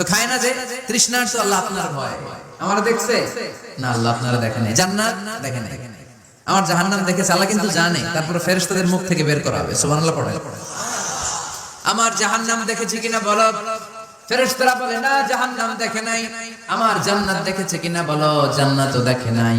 তো খায় না যে? তৃষ্ণার তো আল্লাহ আপনার ভয়। আমার দেখছে। না, আল্লাহ আপনারা দেখেন জান্নাত দেখেন আমার জাহান্নাম দেখেছে, আল্লাহ কিন্তু জানে। তারপরে ফেরেশতাদের মুখ থেকে বের করা হবে। সুবহানাল্লাহ পড়ে আমার জাহান্নাম দেখেছি কিনা বলো? ফেরেশতারা বলে, না, জাহান্নাম দেখে নাই। আমার জান্নাত দেখেছে কিনা বলো? জান্নাতও দেখে নাই।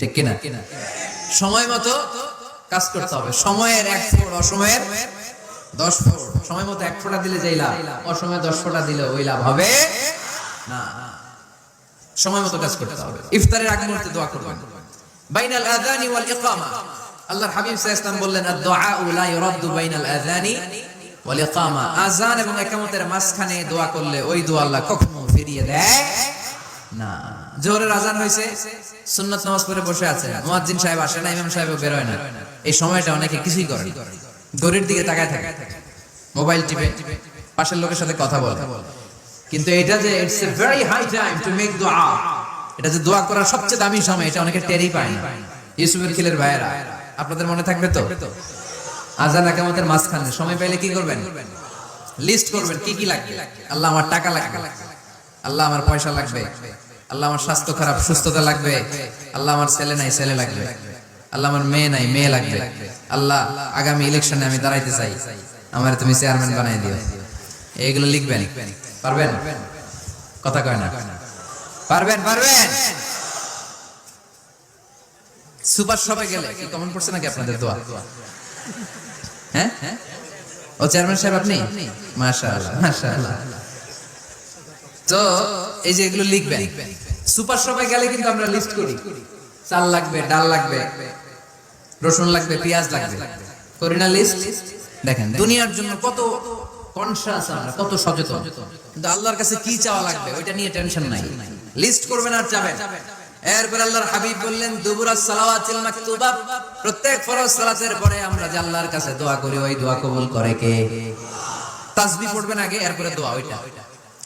ঠিক কিনা? সময় মতো কাজ করতে হবে। সময়ের এক ফোড় অসময়ের দশ ফোড় সময় মতো এক ফোঁটা দিলে যেই লাভ, অসময়ে দশ ফোঁটা দিলে ওই লাভ হবে না। সময় মতো কাজ করতে হবে। ইফতারের আগ মুহূর্তে দোয়া করবেন। বাইনাল আযানি ওয়াল ইকামা। আল্লাহর হাবিব সাল্লাল্লাহু আলাইহি বললেন আদ-দুআ লা ইউরাদ্দু বাইনাল আযানি ওয়াল ইকামা। আযান এবং ইকামতের মাঝখানে দোয়া করলে ওই দোয়া আল্লাহ কখনো ফিরিয়ে দেয় জোহরের আজান হয়েছে, সুন্নাত নামাজ বসে আছে। সাহেব আসে না, ইমাম সাহেব বের হয় না। এই সময়টা অনেকে কিছুই করে দিকে তাকায় থাকে। মোবাইল টিপে, পাশের লোকের সাথে কথা বলে। কিন্তু এটা যে it's a very high time to make দোয়া এটা যে দোয়া করার সবচেয়ে দামি সময়, এটা অনেকে টেরই পায় না। ইউসুফের খিলের ভাইয়েরা, আপনাদের মনে থাকবে তো? আজান একামতের মাঝখানে সময় পাইলে কি করবেন? লিস্ট করবেন, কি কি লাগবে? আল্লাহ আমার টাকা লাগবে। আল্লাহ আমার পয়সা লাগবে। আল্লাহ আমার স্বাস্থ্য খারাপ, সুস্থতা লাগবে। আল্লাহ আমার ছেলে নাই, ছেলে লাগবে। আল্লাহ আমার মেয়ে নাই, মেয়ে লাগবে। আল্লাহ আগামী ইলেকশনে আমি দাঁড়াইতে চাই। আমার তুমি চেয়ারম্যান বানাই দিও। এইগুলো লিখবেন। পারবেন? কথা কয় না। পারবেন? পারবেন? সুপার শপে গেলে কি কমন পড়ছে নাকি আপনাদের দোয়া? হ্যাঁ? ও চেয়ারম্যান সাহেব আপনি? মাশাআল্লাহ মাশাআল্লাহ। তো এই যে এগুলো লিখবেন। সুপার শপে গেলে কিন্তু আমরা লিস্ট করি। চাল লাগবে, ডাল লাগবে, রসুন লাগবে, পেঁয়াজ লাগবে। করি না লিস্ট দেখেন দুনিয়ার জন্য কত কনসাস আমরা, কত সচেতন। কিন্তু আল্লাহর কাছে কি চাওয়া লাগবে, ওইটা নিয়ে টেনশন নাই। লিস্ট করবেন আর যাবেন। এরপর আল্লাহর হাবিব বললেন, দুবুরা সালাওয়াতিল মাকতুবা। প্রত্যেক ফরজ সালাতের পরে আমরা যে আল্লাহর কাছে দোয়া করি, ওই দোয়া কবুল করে কে? তাসবিহ পড়বেন আগে, এরপরে দোয়া, ওইটা।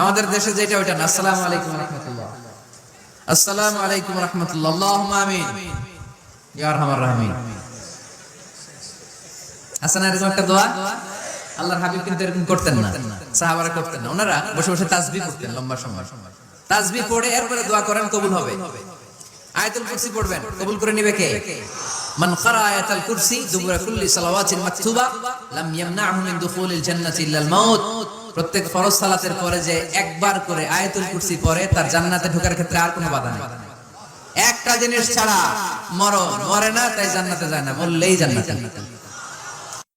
আমাদের দেশে যেটা ওইটা না। আসসালামু আলাইকুম রাহমাতুল্লাহ। আসসালামু আলাইকুম রাহমাতুল্লাহ। আমিন। এরকম একটা দোয়া? আল্লাহর হাবিব কিন্তু এরকম করতেন না। সাহাবারা করতেন না। ওনারা বসে বসে পড়তেন লম্বা সময়। পড়ে এরপরে দোয়া করেন, কবুল হবে। আয়াতুল কুরসি পড়বেন। কবুল করে নেবে কে? মান আয়াতুল কুরসি কুল্লি সালাওয়াতিন মাকতুবা, লাম ইয়ামনাহু মিন দুখুলিল জান্নাতি ইল্লাল মাউত। প্রত্যেক ফরজ সালাতের পরে যে একবার করে আয়াতুল কুরসি পরে তার জান্নাতে ঢোকার ক্ষেত্রে আর কোনো বাধা নেই। একটা জিনিস ছাড়া মরণ মরে না, তাই জান্নাতে যায় না, বললেই জান্নাতে।